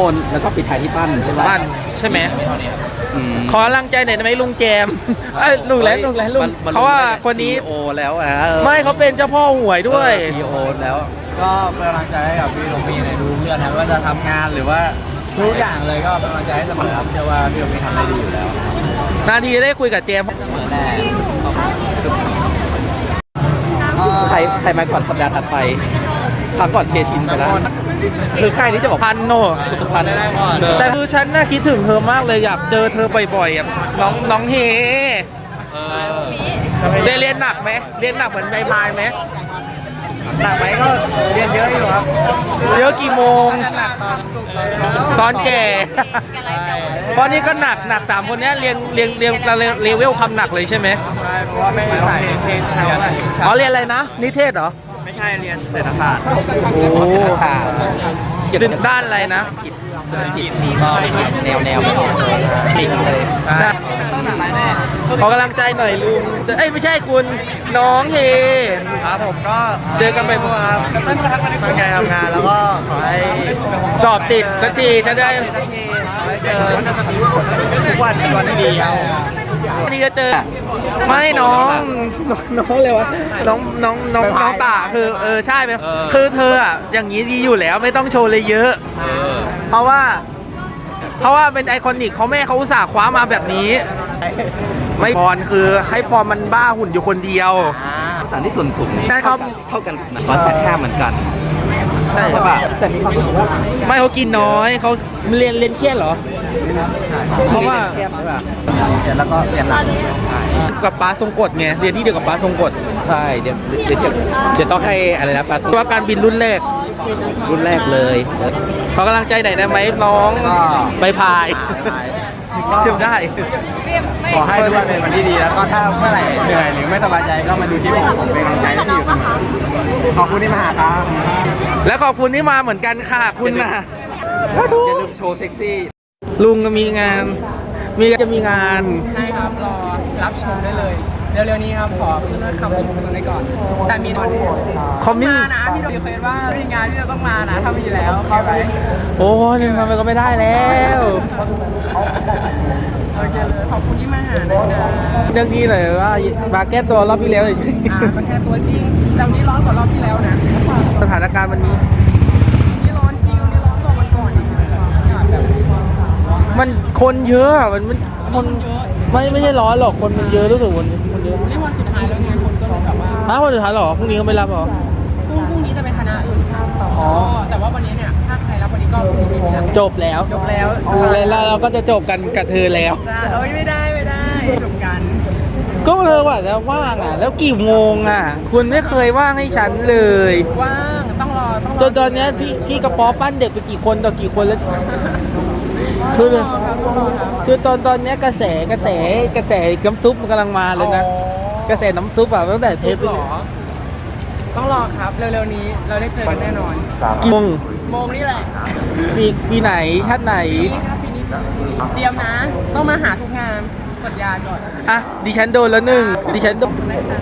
บนแล้วก็ปิดท้ายที่ปั้นใช่ไหมบ้านใช่ไหมอืมขอกำลังใจหน่อยได้ไหมลุงแจมเอ้ยลุงแหล้วลุงแหล้วลุงมันมันเขาว่าคนนี้ โอแล้วอะไม่เขาเป็นเจ้าพ่อหวยด้วยซีโอแล้ว ก็เป็นกำลังใจให้กับพี่โรมี่ในทุกเรื่องนะไม่ว่าจะทำงานหรือว่าทุกอย่างเลยก็เป็นกำลังใจให้เสมอครับเชื่อว่าพี่โรมี่ทำได้ดีอยู่แล้วนาทีได้คุยกับเจมส์เสมอแน่ใครใครมาก่อนสัปดาห์ถัดไป ครั้งก่อนเคชินไปแล้วคือใครที่จะบอกพันโนสุขภัณฑ์แต่คือฉันน่าคิดถึงเธอมากเลยอยากเจอเธอบ่อยๆอะน้องน้องเฮเรียนเรียนหนักไหมเรียนหนักเหมือนใบพายไหมหนักไหมก็เรียนเยอะอยู่ครับ เยอะกี่โมง ตอนแก่ตอนนี้ก็หนักหนักสามคนเนี้ยเรียนเรียนเรียนเลเวลคำหนักเลยใช่ไหมเพราะว่าไม่ใส่เทนเขาอะอ๋อเรียนอะไรนะ นิเทศเหรอไม่ ใช่เรียนเศรษฐศาสตร์โอ้เศรษฐศาสตร์เกี่ยวกับด้านอะไรนะเศรษฐกิจเศรษฐกิจแนวแนวปิกเลยใช่ต้องหนักไรแน่ขอกำลังใจหน่อยลุงจะเอ้ยไม่ใช่คุณน้องเฮครับผมก็เจอกันบ่อยครับตั้งใจทำงานแล้วก็ขอให้ๆสอบติดสักทีจะได้สักทีขอให้เจอทุกวันเป็นวันที่ดีครับ นี่จะเจอ ไม่น้องน้องน้องเลยวะน้องน้องน้องน้องตาคือเออใช่ไหมคือเธออะอย่างนี้ดีอยู่แล้วไม่ต้องโชว์เลยเยอะ เพราะว่า เพราะว่าเป็นไอคอนิกเขาแม่เขาอุตส่าห์คว้ามาแบบนี้ ไม่ปอนคือให้ปอนมันบ้าหุ่นอยู่คนเดียวต่างที่ส่วนสูงนี่ได้ครับเท่ากันนะร้อยแปดห้าเหมือนกันใช่ใช่ป่ะแต่มีความรู้สึกว่าไม่เขากินน้อยเขาเรียนเรียนเครียดเหรอ เพราะว่าแคบใช่ป่ะเรียนแล้วก็เรียนหลักกับป้าทรงกฎไงเรียนที่เดียวกับป้าทรงกฎใช่เดี๋ยวเดี๋ยวเดี๋ยวเดี๋ยวต้องให้อะไรนะปลาสว่าการบินรุ่นแรกรุ่นแรกเลยขอกำลังใจหน่อยได้ไหมน้องใบพายเชื่อมได้ขอให้ทุกวันเป็นวันที่ดีแล้วก็ถ้าเมื่อไหร่เหนื่อยหรือไม่สบายใจก็มาดูที่ผมผมเป็นกำลังใจให้พี่อยู่เสมอขอบคุณที่มาหาครับและขอบคุณที่มาเหมือนกันค่ะ คุณนะอย่าลืมโชว์เซ็กซี่ ลุงก็มีงาน มีจะมีงาน ใช่ครับ รอรับชมได้เลย เร็วๆนี้ครับ ขอขึ้นคำเป็นซื้อไว้ก่อน แต่มีโดนคอมมิวมานะพี่โดนเคยว่ามีงานที่เราต้องมานะ ถ้ามีแล้วโอเคไหมโอ้ยทำไมก็ไม่ได้แล้วโอเคเลยขอบคุณที่มาหานะคะเรื่องนี้หน่อยว่ามาแก้ตัวรอบที่แล้วเลยอ่ามันแค่ตัวจริงแต่วันนี้ร้อนกว่ารอบที่แล้วนะ สถานการณ์วันนี้นี่ มันคนเยอะอะมันมันคนเยอะไม่ไม่ใช่ร้อนหรอกคนมันเยอะรู้สึกวันนี้คนเยอะนี่วันสุดท้ายแล้วไงคนก็เลยแบบว่าฮะคนสุดท้ายเหรอพรุ่งนี้ก็ไม่รับเหรอพรุ่งพรุ่งนี้จะเป็นคณะอื่นครับอ๋อแต่ว่าวันนี้เนี่ยถ้าใครรับวันนี้ก็พรุ่งนี้ไม่มีแล้วจบแล้วจบแล้วคือแล้วเราก็จะจบกันกับเธอแล้วจ้าเอ้ยไม่ได้ไม่ได้จบกัน ก็เธอว่าจะว่างอะ แล้วกี่โมงอะ คุณไม่เคยว่างให้ฉันเลยว่างต้องรอต้องรอจนตอนเนี้ยพี่พี่กระป๋อปั้นเด็กไปกี่คนต่อกี่คนแล้ว คือต้องรอครับต้องรอครับคือตอนตอนเนี้ยกระแสกระแสกระแสน้ำซุปมันกำลังมาเลยนะ กระแสน้ำซุปอะตั้งแต่เทปหรอ ต้องรอครับ เร็วๆนี้เราได้เจอกันแน่นอนกี่โมงโมงนี่แหละปีปีไหนชาติไหนปีนี้ครับปีนี้ปีนี้เตรียมนะ ต้องมาหาทุกงานสัญญาก่อน อะ ดิฉันโดนแล้วหนึ่งดิฉันโดนนะคะ